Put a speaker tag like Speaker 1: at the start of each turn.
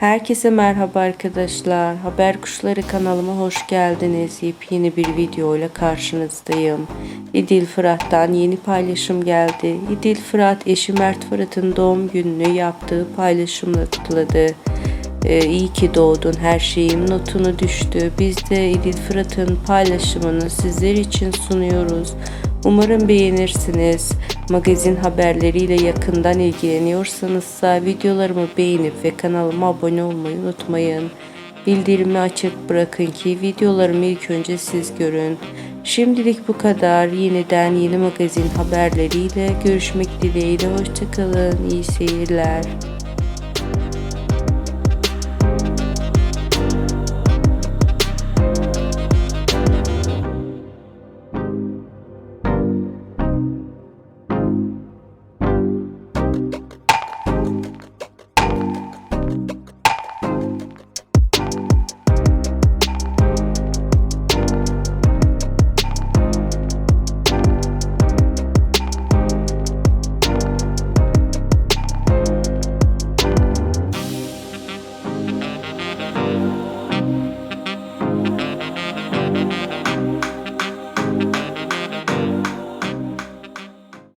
Speaker 1: Herkese merhaba arkadaşlar. Haber Kuşları kanalıma hoş geldiniz. Yepyeni bir video ile karşınızdayım. İdil Fırat'tan yeni paylaşım geldi. İdil Fırat eşi Mert Fırat'ın doğum gününü yaptığı paylaşımla kutladı. Ee, iyi ki doğdun her şeyim notunu düştü. Biz de İdil Fırat'ın paylaşımını sizler için sunuyoruz. Umarım beğenirsiniz. Magazin haberleriyle yakından ilgileniyorsanızsa videolarımı beğenip ve kanalıma abone olmayı unutmayın. Bildirimi açık bırakın ki videolarımı ilk önce siz görün. Şimdilik bu kadar. Yeniden yeni magazin haberleriyle görüşmek dileğiyle. Hoşçakalın. İyi seyirler.